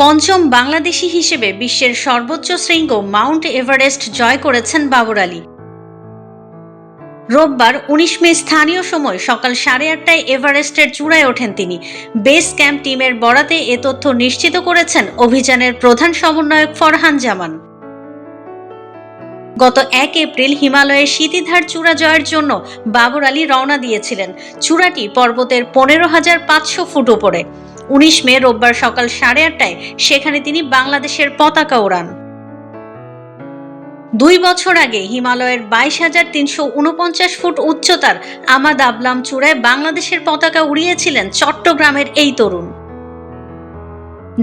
পঞ্চম বাংলাদেশি হিসেবে বিশ্বের সর্বোচ্চ শৃঙ্গ মাউন্ট এভারেস্ট জয় করেছেন বাবর আলী। রোববার উনিশ মে স্থানীয় সময় সকাল সাড়ে আটটায় এভারেস্টের চূড়ায় ওঠেন তিনি। বেস ক্যাম্প টিমের বরাতে এ তথ্য নিশ্চিত করেছেন অভিযানের প্রধান সমন্বয়ক ফরহান জামান। গত এক এপ্রিল হিমালয়ের শীতিধার চূড়া জয়ের জন্য বাবর আলী রওনা দিয়েছিলেন। চূড়াটি পর্বতের পনেরো হাজার পাঁচশো ফুট উপরে। উনিশ মে রোববার সকাল সাড়ে আটটায় সেখানে তিনি বাংলাদেশের পতাকা ওড়ান। দুই বছর আগে হিমালয়ের বাইশ হাজার তিনশো উনপঞ্চাশ ফুট উচ্চতার আমাদ আবলাম চূড়ায় বাংলাদেশের পতাকা উড়িয়েছিলেন চট্টগ্রামের এই তরুণ।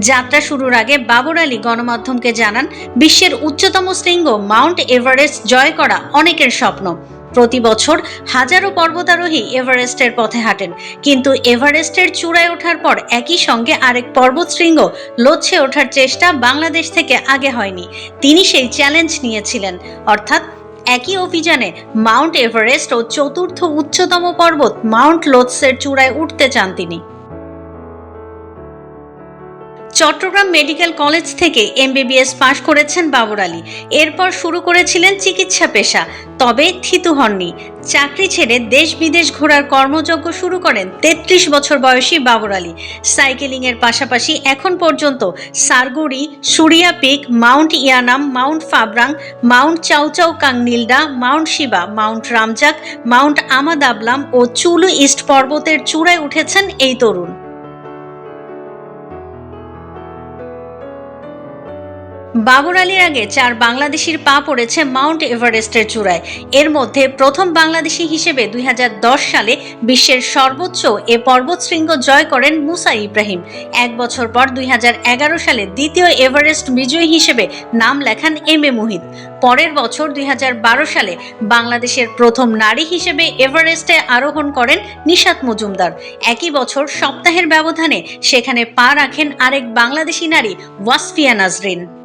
যাত্রা শুরুর আগে বাবর আলী গণমাধ্যমকে জানান, বিশ্বের উচ্চতম শৃঙ্গ মাউন্ট এভারেস্ট জয় করা অনেকের স্বপ্ন। প্রতি বছর হাজারো পর্বতারোহী এভারেস্টের পথে হাঁটেন। কিন্তু এভারেস্টের চূড়ায় ওঠার পর একই সঙ্গে আরেক পর্বত শৃঙ্গ লচ্ছে ওঠার চেষ্টা বাংলাদেশ থেকে আগে হয়নি। তিনি সেই চ্যালেঞ্জ নিয়েছিলেন। অর্থাৎ একই অভিযানে মাউন্ট এভারেস্ট ও চতুর্থ উচ্চতম পর্বত মাউন্ট লোৎসের চূড়ায় উঠতে চান তিনি। চট্টগ্রাম মেডিকেল কলেজ থেকে এমবিবিএস পাশ করেছেন বাবর আলী। এরপর শুরু করেছিলেন চিকিৎসা পেশা, তবে থিতু হননি। চাকরি ছেড়ে দেশ বিদেশ ঘোরার কর্মযজ্ঞ শুরু করেন তেত্রিশ বছর বয়সী বাবর আলী। সাইকেলিং এর পাশাপাশি এখন পর্যন্ত সারগুড়ি, Surya peak, mount Yunam, mount Phabrang, mount Chau Chau Kang Nilda, mount Shiva, mount Ramjak, mount Ama Dablam ও চুলু ইস্ট পর্বতের চূড়ায় উঠেছেন এই তরুণ। বাবর আলীর আগে চার বাংলাদেশির পা পড়েছে মাউন্ট এভারেস্টের চূড়ায়। এর মধ্যে প্রথম বাংলাদেশি হিসেবে দুই হাজার দশ সালে বিশ্বের সর্বোচ্চ এ পর্বতশৃঙ্গ জয় করেন মুসা ইব্রাহিম। এক বছর পর দুই হাজার এগারো সালে দ্বিতীয় এভারেস্ট বিজয়ী হিসেবে নাম লেখান এম এ মুহিত। পরের বছর দুই হাজার বারো সালে বাংলাদেশের প্রথম নারী হিসেবে এভারেস্টে আরোহণ করেন নিশাত মজুমদার। একই বছর সপ্তাহের ব্যবধানে সেখানে পা রাখেন আরেক বাংলাদেশি নারী, ওয়াসফিয়া নাজরিন।